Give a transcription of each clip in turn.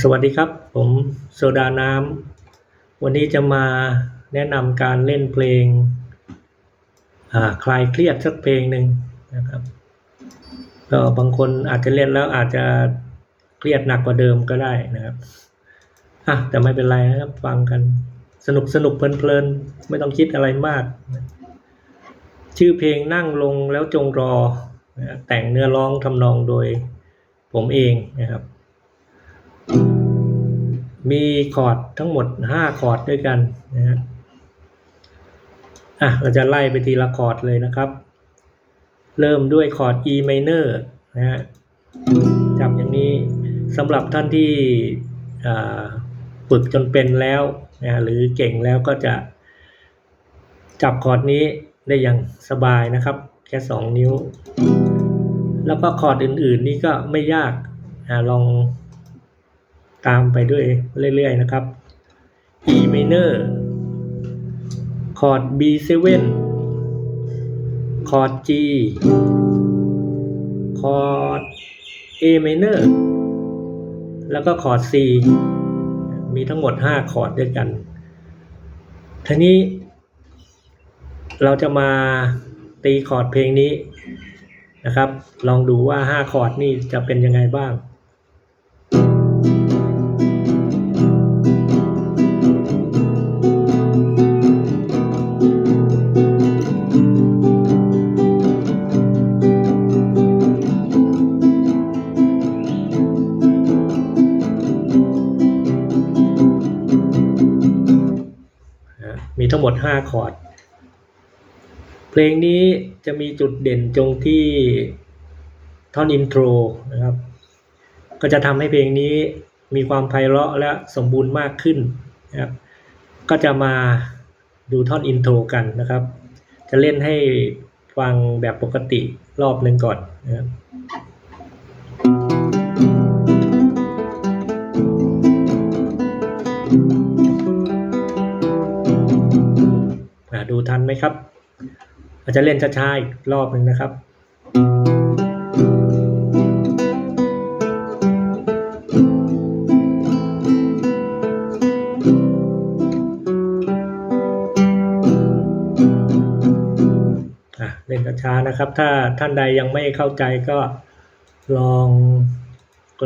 สวัสดีครับ ผมโซดาน้ำวันนี้จะมาแนะนำการเล่นเพลงคลายเครียดสักเพลงหนึ่งนะครับก็บางคนอาจจะเล่นแล้วอาจจะเครียดหนักกว่าเดิมก็ได้นะครับอะแต่ไม่เป็นไรนะครับ ฟังกันสนุกสนุกเพลินๆไม่ต้องคิดอะไรมาก ชื่อเพลงนั่งลงแล้วจงรอ แต่งเนื้อร้องทำนองโดยผมเองนะครับ มีคอร์ดทั้งหมดห้าคอร์ดด้วยกันนะฮะอะเราจะไล่ไปทีละคอร์ดเลยนะครับ เริ่มด้วยคอร์ด E minor นะฮะจับอย่างนี้สำหรับท่านที่ฝึกจนเป็นแล้วนะหรือเก่งแล้วก็จะจับคอร์ดนี้ได้อย่างสบายนะครับ แค่สองนิ้ว แล้วก็คอร์ดอื่นๆนี่ก็ไม่ยากอ่าลอง ตามไปด้วยเรื่อย ๆ นะครับ E minor คอร์ด B7 คอร์ด G คอร์ด A minor แล้วก็คอร์ด C มีทั้งหมด 5 คอร์ดด้วยกัน ทีนี้ เราจะมาตีคอร์ดเพลงนี้นะครับ ลองดูว่า 5 คอร์ดนี่จะเป็นยังไงบ้าง ทั้งหมด 5 คอร์ด เพลงนี้จะมีจุดเด่นตรงที่ท่อนอินโทรนะครับ ก็จะทำให้เพลงนี้มีความไพเราะและสมบูรณ์มากขึ้นนะครับ ก็จะมาดูท่อนอินโทรกันนะครับ จะเล่นให้ฟังแบบปกติรอบหนึ่งก่อนนะครับอ่า ดูทันไหมครับ อาจจะเล่นช้าๆอีกรอบหนึ่งนะครับ เล่นช้าๆนะครับ ถ้าท่านใดยังไม่เข้าใจก็ลอง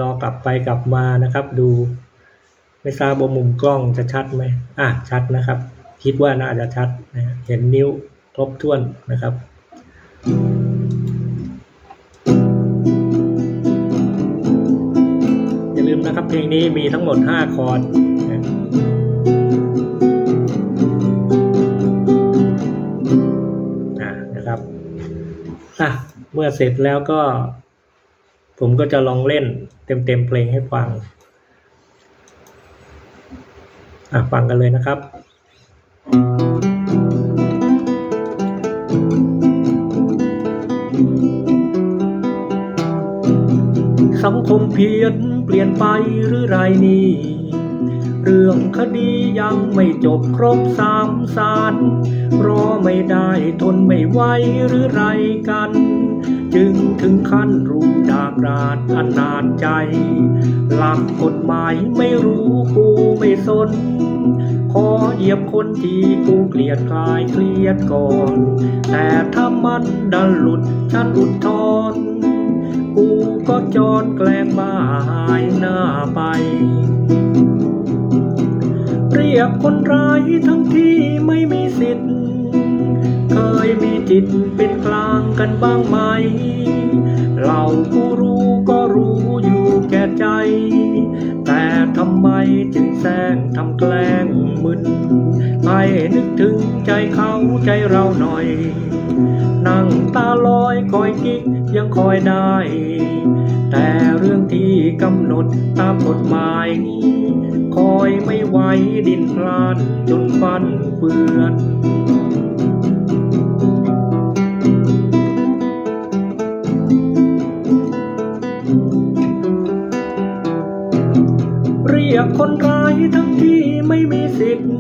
รอกลับไปกลับมานะครับ ดูไม่ทราบว่ามุมกล้องจะชัดไหมอะชัดนะครับ คิดว่าน่าจะชัดนะฮะเห็นนิ้วครบถ้วนนะครับอย่าลืมนะครับเพลงนี้มีทั้งหมด 5 คอร์ดนะนะครับอะเมื่อเสร็จแล้วก็ ผมก็จะลองเล่นเต็มๆเพลงให้ฟังอะฟังกันเลยนะครับ สังคมเพียนเปลี่ยนไปหรือไรนี่เรื่องคดียังไม่จบครบสามสารรอไม่ได้ทนไม่ไหวหรือไรกัน จึงถึงขั้นรุมดากราดอนาจใจ หลักกฎหมายไม่รู้กูไม่สน ยียบคนที่กูเกลียดคลายเครียดก่อน แต่ถ้ามันดันหลุดฉันอุทธร์กูก็จอนแกล้งบ้าหายหน้าไป เรียกคนร้ายทั้งที่ไม่มีสิทธิ์ เคยมีจิตเป็นกลางกันบ้างไหม เราผู้ จึงแซงทำแกล้งมึนให้นึกถึงใจเขาใจเราหน่อย นั่งตาลอยคอยกิ๊กยังคอยได้ แต่เรื่องที่กำหนดตามกฎหมายคอยไม่ไหวดินพลานจนฟันเฟือน เรียกคนร้ายทั้งที่ไม่มีสิทธิ์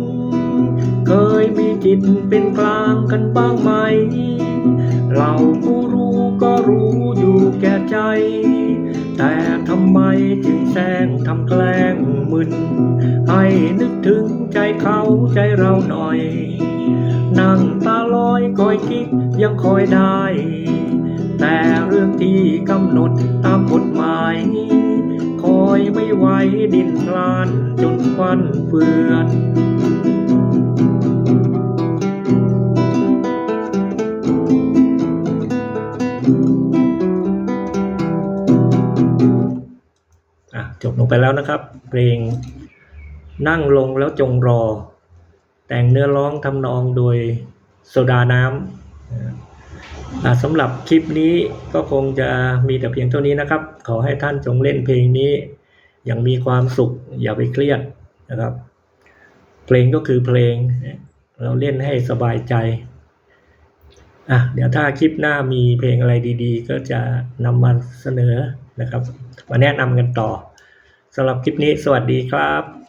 เคยมีจิตเป็นกลางกันบ้างไหม เราผู้รู้ก็รู้อยู่แก่ใจ แต่ทำไมจึงแซงทำแกล้งมึน ให้นึกถึงใจเขาใจเราหน่อย นั่งตาลอยคอยคิดยังคอยได้ แต่เรื่องที่กำหนดตามกฎหมาย อยไม่ไหวดินพลานจนควันเฟือนอะจบลงไปแล้วนะครับ เพลงนั่งลงแล้วจงรอ แต่งเนื้อร้องทำนองโดยโซดาน้ำ สำหรับคลิปนี้ก็คงจะมีแต่เพียงเท่านี้นะครับ ขอให้ท่านจงเล่นเพลงนี้ อย่างมีความสุข อย่าไปเครียดนะครับ เพลงก็คือเพลง เราเล่นให้สบายใจอะเดี๋ยวถ้าคลิปหน้ามีเพลงอะไรดีๆ ก็จะนำมาเสนอนะครับมาแนะนำกันต่อสำหรับคลิปนี้สวัสดีครับ